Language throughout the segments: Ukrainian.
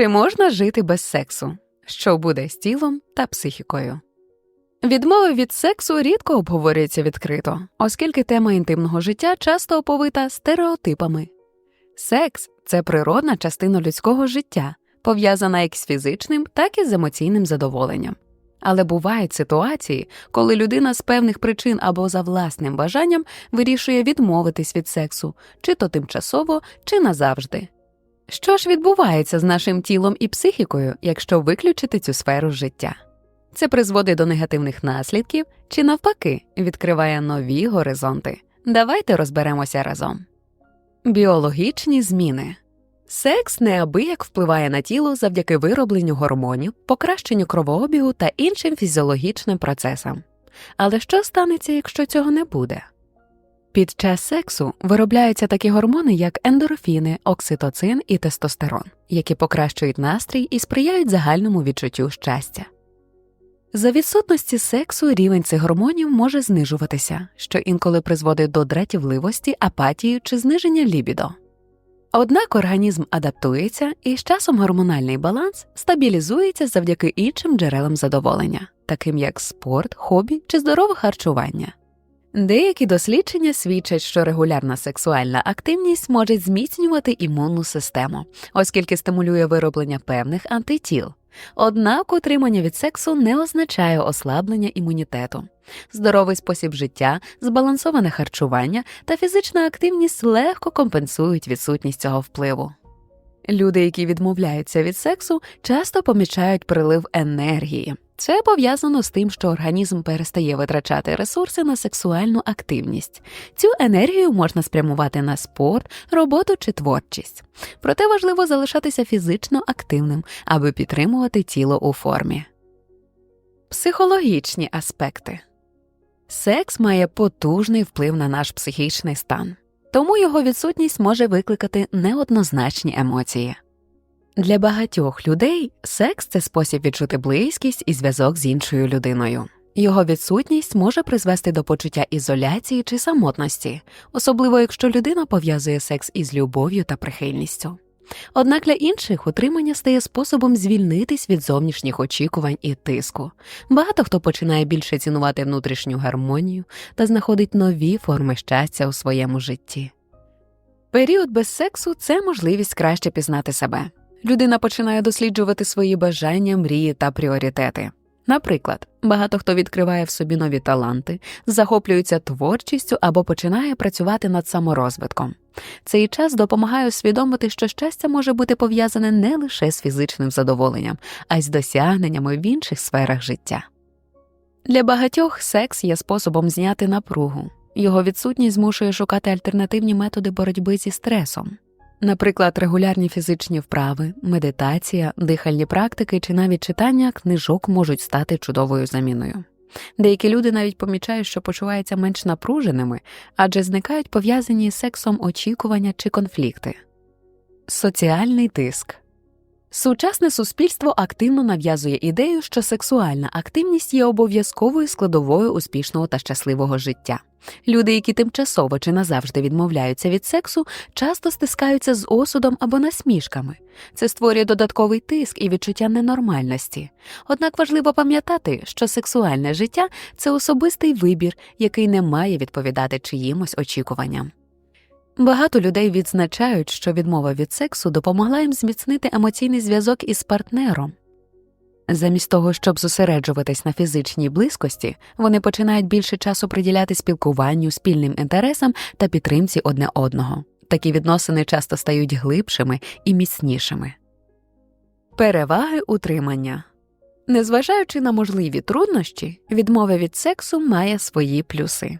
Чи можна жити без сексу? Що буде з тілом та психікою? Відмови від сексу рідко обговорюються відкрито, оскільки тема інтимного життя часто оповита стереотипами. Секс це природна частина людського життя, пов'язана як з фізичним, так і з емоційним задоволенням. Але бувають ситуації, коли людина з певних причин або за власним бажанням вирішує відмовитись від сексу, чи то тимчасово, чи назавжди. Що ж відбувається з нашим тілом і психікою, якщо виключити цю сферу життя? Це призводить до негативних наслідків чи, навпаки, відкриває нові горизонти. Давайте розберемося разом. Біологічні зміни секс неабияк впливає на тіло завдяки виробленню гормонів, покращенню кровообігу та іншим фізіологічним процесам. Але що станеться, якщо цього не буде? Під час сексу виробляються такі гормони, як ендорфіни, окситоцин і тестостерон, які покращують настрій і сприяють загальному відчуттю щастя. За відсутності сексу рівень цих гормонів може знижуватися, що інколи призводить до дратівливості, апатії чи зниження лібідо. Однак організм адаптується і з часом гормональний баланс стабілізується завдяки іншим джерелам задоволення, таким як спорт, хобі чи здорове харчування. Деякі дослідження свідчать, що регулярна сексуальна активність може зміцнювати імунну систему, оскільки стимулює вироблення певних антитіл. Однак утримання від сексу не означає ослаблення імунітету. Здоровий спосіб життя, збалансоване харчування та фізична активність легко компенсують відсутність цього впливу. Люди, які відмовляються від сексу, часто помічають прилив енергії. Це пов'язано з тим, що організм перестає витрачати ресурси на сексуальну активність. Цю енергію можна спрямувати на спорт, роботу чи творчість. Проте важливо залишатися фізично активним, аби підтримувати тіло у формі. Психологічні аспекти секс має потужний вплив на наш психічний стан, тому його відсутність може викликати неоднозначні емоції. Для багатьох людей секс це спосіб відчути близькість і зв'язок з іншою людиною. Його відсутність може призвести до почуття ізоляції чи самотності, особливо якщо людина пов'язує секс із любов'ю та прихильністю. Однак для інших утримання стає способом звільнитись від зовнішніх очікувань і тиску. Багато хто починає більше цінувати внутрішню гармонію та знаходить нові форми щастя у своєму житті. Період без сексу це можливість краще пізнати себе. Людина починає досліджувати свої бажання, мрії та пріоритети. Наприклад, багато хто відкриває в собі нові таланти, захоплюється творчістю або починає працювати над саморозвитком. Цей час допомагає усвідомити, що щастя може бути пов'язане не лише з фізичним задоволенням, а й з досягненнями в інших сферах життя. Для багатьох секс є способом зняти напругу, його відсутність змушує шукати альтернативні методи боротьби зі стресом. Наприклад, регулярні фізичні вправи, медитація, дихальні практики чи навіть читання книжок можуть стати чудовою заміною. Деякі люди навіть помічають, що почуваються менш напруженими, адже зникають пов'язані з сексом очікування чи конфлікти. Соціальний тиск Сучасне суспільство активно нав'язує ідею, що сексуальна активність є обов'язковою складовою успішного та щасливого життя. Люди, які тимчасово чи назавжди відмовляються від сексу, часто стискаються з осудом або насмішками. Це створює додатковий тиск і відчуття ненормальності. Однак важливо пам'ятати, що сексуальне життя це особистий вибір, який не має відповідати чиїмось очікуванням. Багато людей відзначають, що відмова від сексу допомогла їм зміцнити емоційний зв'язок із партнером. Замість того, щоб зосереджуватись на фізичній близькості, вони починають більше часу приділяти спілкуванню, спільним інтересам та підтримці одне одного. Такі відносини часто стають глибшими і міцнішими. Переваги утримання незважаючи на можливі труднощі, відмова від сексу має свої плюси.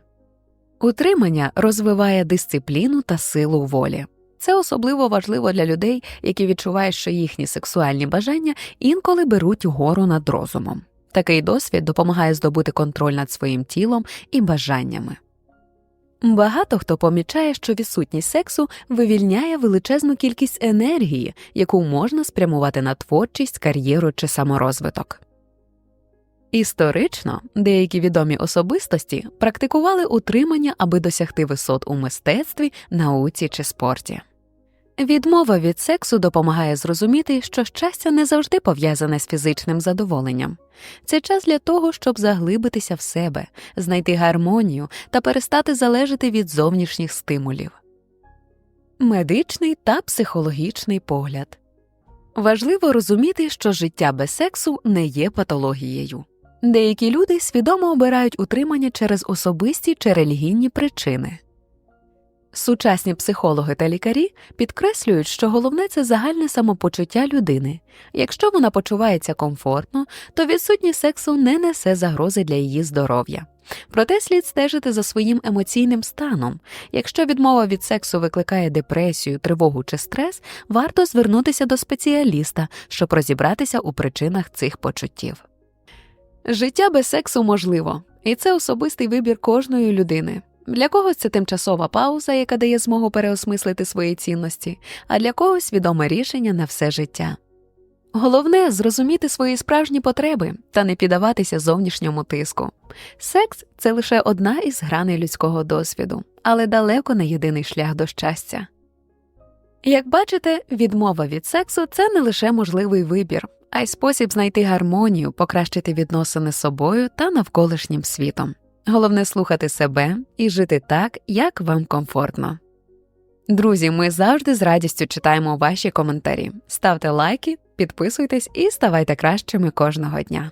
Утримання розвиває дисципліну та силу волі. Це особливо важливо для людей, які відчувають, що їхні сексуальні бажання інколи беруть гору над розумом. Такий досвід допомагає здобути контроль над своїм тілом і бажаннями. Багато хто помічає, що відсутність сексу вивільняє величезну кількість енергії, яку можна спрямувати на творчість, кар'єру чи саморозвиток. Історично деякі відомі особистості практикували утримання, аби досягти висот у мистецтві, науці чи спорті. Відмова від сексу допомагає зрозуміти, що щастя не завжди пов'язане з фізичним задоволенням. Це час для того, щоб заглибитися в себе, знайти гармонію та перестати залежати від зовнішніх стимулів. Медичний та психологічний погляд важливо розуміти, що життя без сексу не є патологією. Деякі люди свідомо обирають утримання через особисті чи релігійні причини. Сучасні психологи та лікарі підкреслюють, що головне це загальне самопочуття людини. Якщо вона почувається комфортно, то відсутність сексу не несе загрози для її здоров'я. Проте слід стежити за своїм емоційним станом. Якщо відмова від сексу викликає депресію, тривогу чи стрес, варто звернутися до спеціаліста, щоб розібратися у причинах цих почуттів. Життя без сексу можливо, і це особистий вибір кожної людини. Для когось це тимчасова пауза, яка дає змогу переосмислити свої цінності, а для когось відоме рішення на все життя. Головне зрозуміти свої справжні потреби та не піддаватися зовнішньому тиску. Секс це лише одна із граней людського досвіду, але далеко не єдиний шлях до щастя. Як бачите, відмова від сексу це не лише можливий вибір, а й спосіб знайти гармонію, покращити відносини з собою та навколишнім світом. Головне слухати себе і жити так, як вам комфортно. Друзі, ми завжди з радістю читаємо ваші коментарі. Ставте лайки, підписуйтесь і ставайте кращими кожного дня.